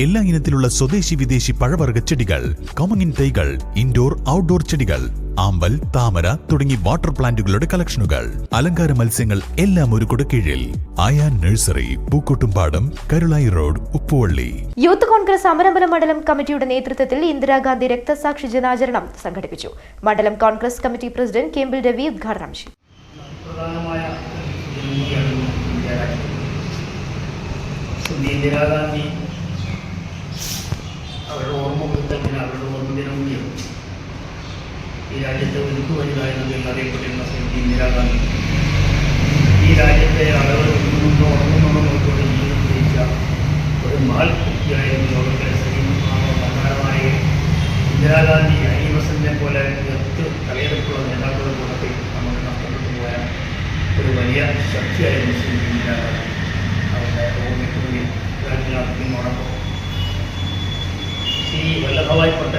എല്ലാ ഇനത്തിലുള്ള സ്വദേശി വിദേശി പഴവർഗ ചെടികൾ കോമങ്ങിൻ തൈകൾ ഇൻഡോർ ഔട്ട്ഡോർ ചെടികൾ ആമ്പൽ താമര തുടങ്ങി വാട്ടർ പ്ലാന്റുകളുടെ കളക്ഷനുകൾ അലങ്കാര മത്സ്യങ്ങൾ എല്ലാം ഒരു കീഴിൽ. ആയാ nursery Pookkottumpadam Karulayi road Uppuvalli. Youth congress Amarambalam മണ്ഡലം കമ്മിറ്റിയുടെ നേതൃത്വത്തിൽ ഇന്ദിരാഗാന്ധി രക്തസാക്ഷി ദിനാചരണം സംഘടിപ്പിച്ചു. മണ്ഡലം കോൺഗ്രസ് കമ്മിറ്റി പ്രസിഡന്റ് കേമ്പിൾ രവി ഉദ്ഘാടനം ചെയ്തു. ഇന്ദിരാഗാന്ധി രാജ്യത്തെ ഒരുക്കു വലുതായിരുന്നത് എന്നറിയപ്പെട്ടിരുന്ന ശ്രീമതി ഇന്ദിരാഗാന്ധി ഈ രാജ്യത്തെ ആളുകൾ ഉണർന്നുകൊണ്ടോ ഉറങ്ങുന്നുണ്ടോ നോക്കിക്കൊണ്ട് ജീവിതം ജയിച്ച ഒരു മാൽ വ്യക്തിയായിരുന്നു ലോകത്തിലെ മഹാനമായ ഇന്ദിരാഗാന്ധി അനി വസന്തിനെ പോലെ എത്ത് തലയെടുപ്പുള്ള നേതാക്കളുടെ കൂട്ടത്തിൽ നമ്മൾ നഷ്ടപ്പെട്ടു പോയ ഒരു വലിയ ശക്തിയായിരുന്നു ശ്രീ ഇന്ദിരാഗാന്ധി അവരുടെ ഓർമ്മയ്ക്ക് വേണ്ടി രാജ്യത്തിനോടൊപ്പം ശ്രീ വല്ലഭായ് പട്ടേൽ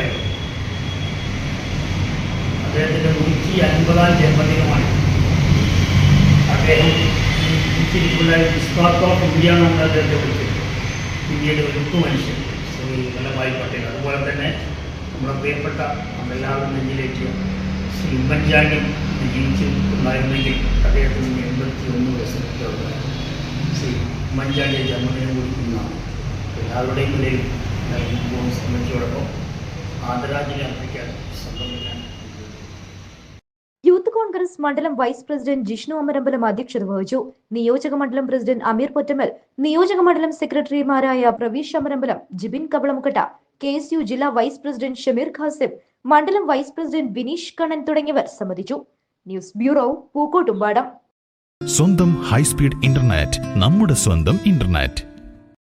അൻപതാം ജന്മദിനമാണ്. അദ്ദേഹം ജീവിച്ചിരിക്കുന്ന മിസ്ബാക്ക് ഓഫ് ഇന്ത്യ എന്നാണ് അദ്ദേഹത്തെ വിളിച്ചത് ഇന്ത്യയുടെ ഉപ്പ് മനുഷ്യൻ ശ്രീ വല്ലഭായ് പട്ടേൽ. അതുപോലെ തന്നെ നമ്മുടെ പ്രിയപ്പെട്ട നമ്മളെല്ലാവരും നെഞ്ചിലേക്ക് ശ്രീ ഉമ്മൻചാണ്ടി ജീവിച്ചിട്ടുണ്ടായിരുന്നെങ്കിൽ അദ്ദേഹത്തിന് എൺപത്തി ഒന്ന് വയസ്സിൽ ശ്രീ ഉമ്മൻചാണ്ടിയെ ജന്മദിനം കുറിക്കുന്ന എല്ലാവരുടെയും ഇടയിൽ നൽകുമ്പോൾ സമിതിയോടൊപ്പം ആദരാഞ്ജലി അർപ്പിക്കാൻ സംബന്ധിക്കാൻ കോൺഗ്രസ് മണ്ഡലം വൈസ് പ്രസിഡന്റ് ജിഷ്ണു അമരമ്പലം അധ്യക്ഷത വഹിച്ചു. നിയോജക മണ്ഡലം പ്രസിഡന്റ് അമീർ പൊറ്റമൽ നിയോജക മണ്ഡലം സെക്രട്ടറിമാരായ Praveesh Amarambalam Jibin Kavalamukkatta K S U ജില്ലാ വൈസ് പ്രസിഡന്റ് ഷമീർ ഖാസിം മണ്ഡലം വൈസ് പ്രസിഡന്റ് വിനീഷ് കണ്ണൻ തുടങ്ങിയവർ സംബന്ധിച്ചു. News bureau Pookkottumpadam. സ്വന്തം ഹൈസ്പീഡ് ഇന്റർനെറ്റ് നമ്മുടെ സ്വന്തം ഇന്റർനെറ്റ്.